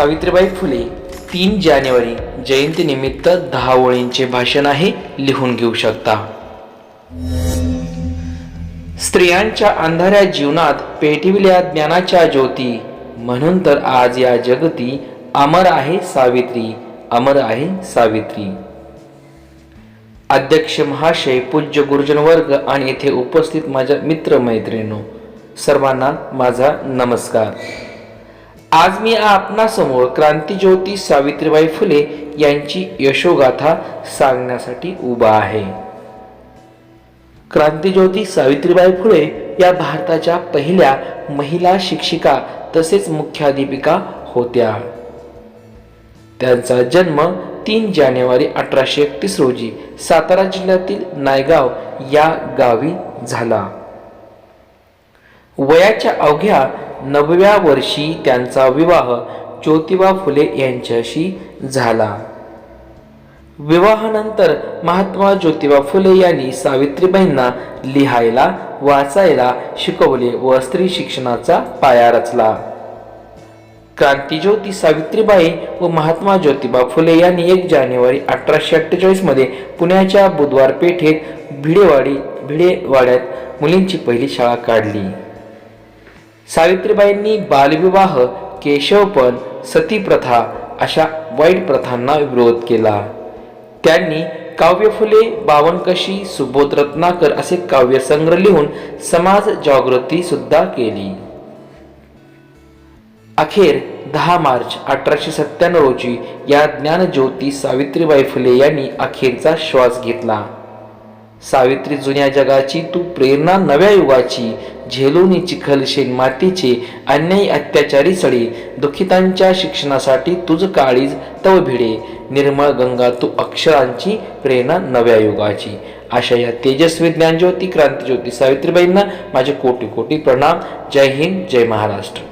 सावित्रीबाई फुले तीन जानेवारी जयंतीनिमित्त दहा ओळींचे भाषण आहे लिहून घेऊ शकता. स्त्रियांच्या अंधाऱ्या जीवनात पेटविल्या ज्ञानाच्या ज्योती म्हणून तर आज या जगती अमर आहे सावित्री अमर आहे सावित्री. अध्यक्ष महाशय पूज्य गुरुजन वर्ग आणि येथे उपस्थित माझ्या मित्र मैत्रिणी सर्वांना माझा नमस्कार. आज मी आपणासमोर क्रांतीज्योती सावित्रीबाई फुले यांची यशोगाथा सांगण्यासाठी उभा आहे. क्रांतीज्योती सावित्रीबाई फुले या भारताच्या पहिल्या महिला शिक्षिका तसेच मुख्याध्यापिका होत्या. त्यांचा जन्म तीन जानेवारी अठराशे एकतीस रोजी सातारा जिल्ह्यातील नायगाव या गावी झाला. वयाच्या अवघ्या नवव्या वर्षी त्यांचा विवाह ज्योतिबा फुले यांच्याशी झाला. विवाहानंतर महात्मा ज्योतिबा फुले यांनी सावित्रीबाईंना लिहायला वाचायला शिकवले व स्त्री शिक्षणाचा पाया रचला. क्रांतीज्योती सावित्रीबाई व महात्मा ज्योतिबा फुले यांनी एक जानेवारी अठराशे अठ्ठेचाळीसमध्ये पुण्याच्या बुधवार पेठेत भिडेवाडी भिडेवाड्यात मुलींची पहिली शाळा काढली. सावित्रीबाईंनी बालविवाह केशवपण सतीप्रथा अशा वाईट प्रथांना विरोध केला. त्यांनी काव्य फुले बावनकशी सुबोध रत्नाकर असे काव्यसंग्रह लिहून समाज जागृती सुद्धा केली. अखेर दहा मार्च अठराशे सत्त्याण्णव रोजी या ज्ञानज्योती सावित्रीबाई फुले यांनी अखेरचा श्वास घेतला. सावित्री जुन्या जगाची तू प्रेरणा नव्या युगाची झेलूनी चिखल शेण मातीचे अन्यायी अत्याचारी सडे दुखितांच्या शिक्षणासाठी तुझ काळीज तव भिडे निर्मळ गंगा तू अक्षरांची प्रेरणा नव्या युगाची. अशा या तेजस्वी ज्ञानज्योती क्रांतीज्योती सावित्रीबाईंना माझे कोटी कोटी प्रणाम. जय हिंद जय महाराष्ट्र.